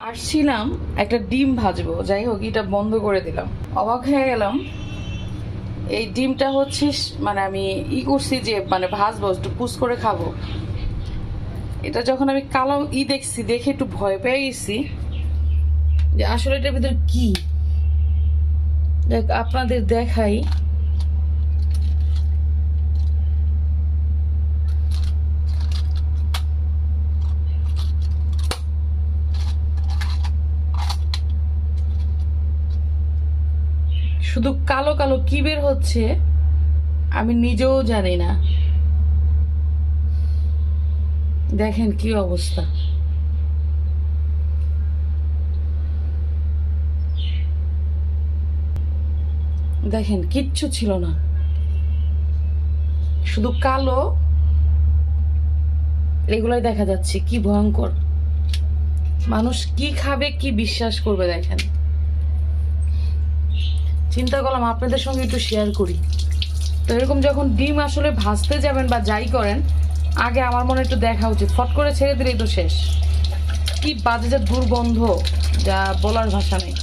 আসছিলাম, একটা ডিম ভাজবো। যাই হোক, এটা বন্ধ করে দিলাম। অবাক হয়ে গেলাম। এই ডিমটা হচ্ছে মানে আমি ই করছি যে মানে ভাজবো, একটু পুষ করে খাব। এটা যখন আমি কালো ই দেখছি, দেখে একটু ভয় পেয়ে গেছি যে আসলে এটার ভিতরে কি? দেখ, আপনাদের দেখাই। শুধু কালো কালো কি বের হচ্ছে, আমি নিজেও জানি না। দেখেন কি অবস্থা। দেখেন, কিচ্ছু ছিল না। শুধু কালো, এগুলাই দেখা যাচ্ছে, কি ভয়ঙ্কর। মানুষ কি খাবে, কি বিশ্বাস করবে, দেখেন। চিন্তা করলাম আপনাদের সঙ্গে একটু শেয়ার করি। তো এরকম যখন ডিম আসলে ভাজতে যাবেন বা যাই করেন, আগে আমার মনে একটু দেখা উচিত। ফট করে ছেড়ে দিলেই তো শেষ। কি বাজে যা দুর্গন্ধ, যা বলার ভাষা নেই।